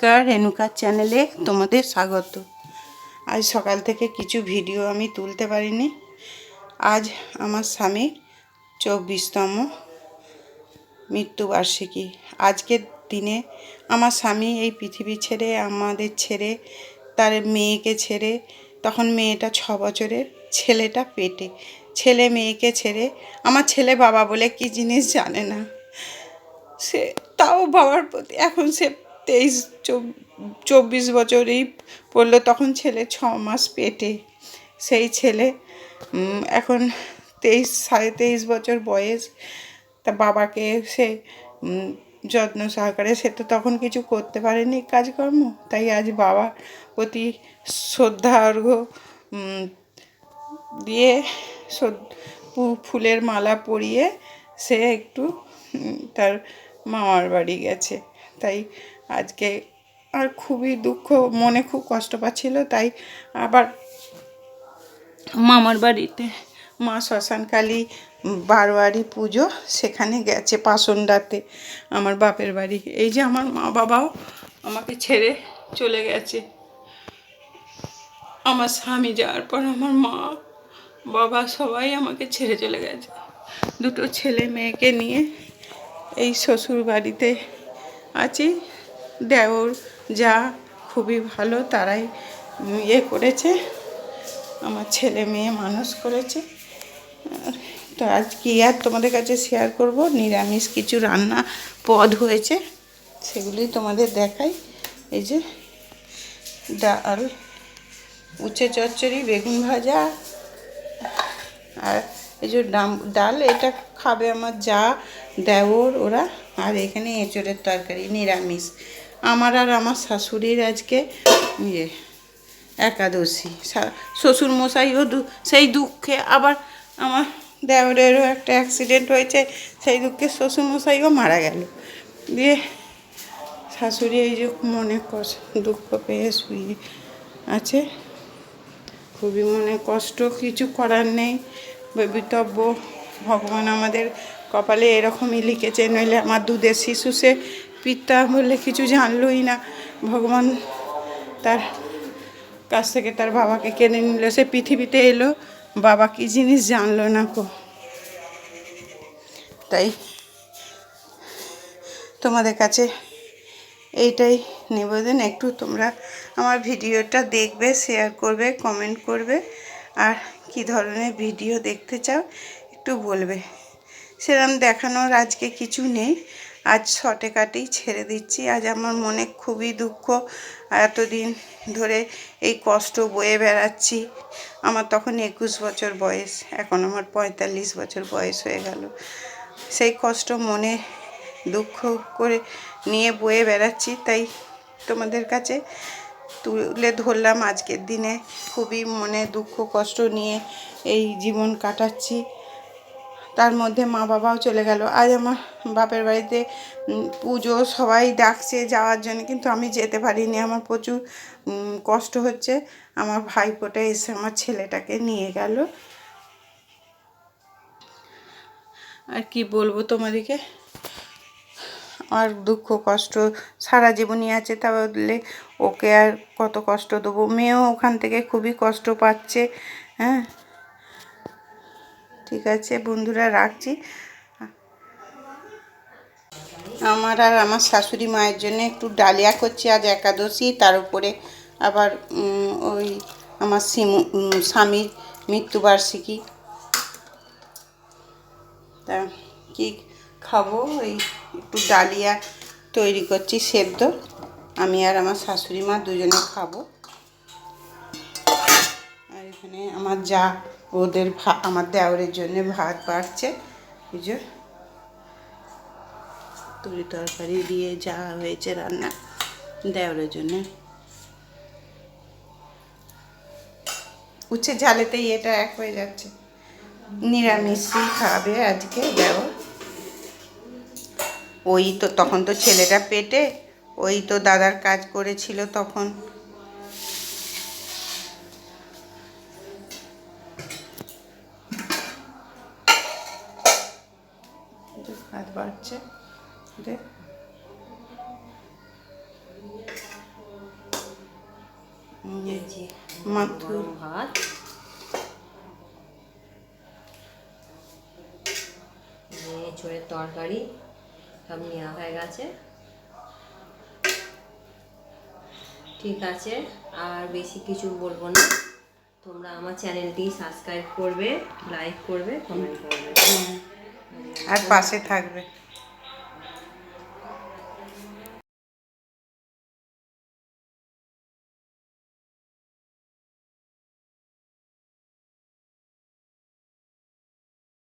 নমস্কার রেণুকার চ্যানেলে তোমাদের স্বাগত। আজ সকাল থেকে কিছু ভিডিও আমি তুলতে পারিনি। আজ আমার স্বামীর চব্বিশতম মৃত্যুবার্ষিকী। আজকের দিনে আমার স্বামী এই পৃথিবী ছেড়ে, আমাদের ছেড়ে, তার মেয়েকে ছেড়ে, তখন মেয়েটা ছ বছরের, ছেলেটা পেটে। ছেলে মেয়েকে ছেড়ে, আমার ছেলে বাবা বলে কি জিনিস জানে না। সে, তাও বাবার প্রতি, এখন সে তেইশ চব্বিশ বছরেই পড়ল, তখন ছেলে ছ মাস পেটে। সেই ছেলে এখন তেইশ, সাড়ে তেইশ বছর বয়স। তা বাবাকে সে যত্ন সহকারে, সে তো তখন কিছু করতে পারেনি কাজকর্ম। তাই আজ বাবার প্রতি শ্রদ্ধা অর্ঘ্য দিয়ে ফুলের মালা পরিয়ে সে একটু তার মামার বাড়ি গেছে। তাই আজকে আর খুবই দুঃখ, মনে খুব কষ্ট পাচ্ছিল, তাই আবার মামার বাড়িতে মা শ্মশানকালী বারোয়ারি পুজো সেখানে গেছে পাসন্ডাতে আমার বাপের বাড়ি। এই যে আমার মা বাবাও আমাকে ছেড়ে চলে গেছে। আমার স্বামী যাওয়ার পর আমার মা বাবা সবাই আমাকে ছেড়ে চলে গেছে। দুটো ছেলে মেয়েকে নিয়ে এই শ্বশুর বাড়িতে আছি। দেওর যা খুবই ভালো, তারাই ইয়ে করেছে। আমার ছেলে মেয়ে মানুষ করেছে। তো আজ কি আর তোমাদের কাছে শেয়ার করব? নিরামিষ কিছু রান্না পদ হয়েছে, সেগুলি তোমাদের দেখাই। এই যে ডাল, উচ্ছে চচ্চড়ি, বেগুন ভাজা, আর এই যে ডাল এটা খাবে আমার যা দেওর ওরা। আর এখানে এঁচড়ের তরকারি, নিরামিষ। আমার আর আমার শাশুড়ির আজকে ইয়ে একাদশী। শ্বশুর মশাইও সেই দুঃখে আবার আমার দেওরেরও একটা অ্যাক্সিডেন্ট হয়েছে, সেই দুঃখে শ্বশুর মশাইও মারা গেল। দিয়ে শাশুড়ি এই যে মনে কষ্ট দুঃখ পেয়ে শুয়ে আছে। খুবই মনে কষ্ট, কিছু করার নেই। বিতব্য ভগবান আমাদের কপালে এরকমই লিখেছে, নইলে আমার দুধের শিশু সে পিতা বলে কিছু জানলই না। ভগবান তার কাছ থেকে তার বাবাকে কেনে নিল। সে পৃথিবীতে এলো, বাবা কি জিনিস জানলো না কো? তাই তোমাদের কাছে এইটাই নিবেদন। একটু তোমরা আমার ভিডিওটা দেখবে শেয়ার করবে কমেন্ট করবে। আর কি ধরনের ভিডিও দেখতে চাও একটু বলবে। সেরকম দেখানোর আজকে কিছু নেই। আজ শর্টে কাটেই ছেড়ে দিচ্ছি। আজ আমার মনে খুবই দুঃখ। এতদিন ধরে এই কষ্ট বয়ে বেড়াচ্ছি। আমার তখন একুশ বছর বয়স, এখন আমার পঁয়তাল্লিশ বছর বয়স হয়ে গেল। সেই কষ্ট মনে, দুঃখ করে নিয়ে বয়ে বেড়াচ্ছি। তাই তোমাদের কাছে তুলে ধরলাম আজকের দিনে। খুবই মনে, দুঃখ, কষ্ট নিয়ে এই জীবন কাটাচ্ছি। তার মধ্যে মা বাবাও চলে গেল। আজ আমার বাপের বাড়িতে পুজো, সবাই ডাকছে যাওয়ার জন্য, কিন্তু আমি যেতে পারিনি। আমার প্রচুর কষ্ট হচ্ছে। আমার ভাইপোটা এসে আমার ছেলেটাকে নিয়ে গেল। আর কি বলব তোমাদেরকে? আর দুঃখ, কষ্ট সারা জীবনই আছে, তা ওকে আর কত কষ্ট দেবো? মেয়েও ওখান থেকে খুবই কষ্ট পাচ্ছে হ্যাঁ? ঠিক আছে, বন্ধুরা রাখছি। আমার আর আমার শাশুড়ি মায়ের জন্য একটু ডালিয়া করছি আজ একাদশী, তার উপরে আবার ওই আমার স্বামীর মৃত্যুবার্ষিকী। তা কি খাব? ওই একটু ডালিয়া তৈরি করছি, সেদ্ধ। আমি আর আমার শাশুড়ি মা দুজনে খাব। এখানে আমার যা ওদের আমার দেওরের জন্য ভাত বাড়ছে। এই যে তুরি তরকারি দিয়ে যা হয়েছে রান্না দেওরের জন্য। উচ্ছে ঝালেতেই এটা এক হয়ে যাচ্ছে। নিরামিষই খাবে আজকে দেওর। ওই তো, তখন তো ছেলেটা পেটে, ওই তো দাদার কাজ করেছিল তখন। হচ্ছে দে। তরকারি সব নেওয়া হয়ে গেছে। ঠিক আছে আর বেশি কিছু বলব না। তোমরা আমার চ্যানেলটি সাবস্ক্রাইব করবে লাইক করবে কমেন্ট করবে। আর পাশে থাকবে।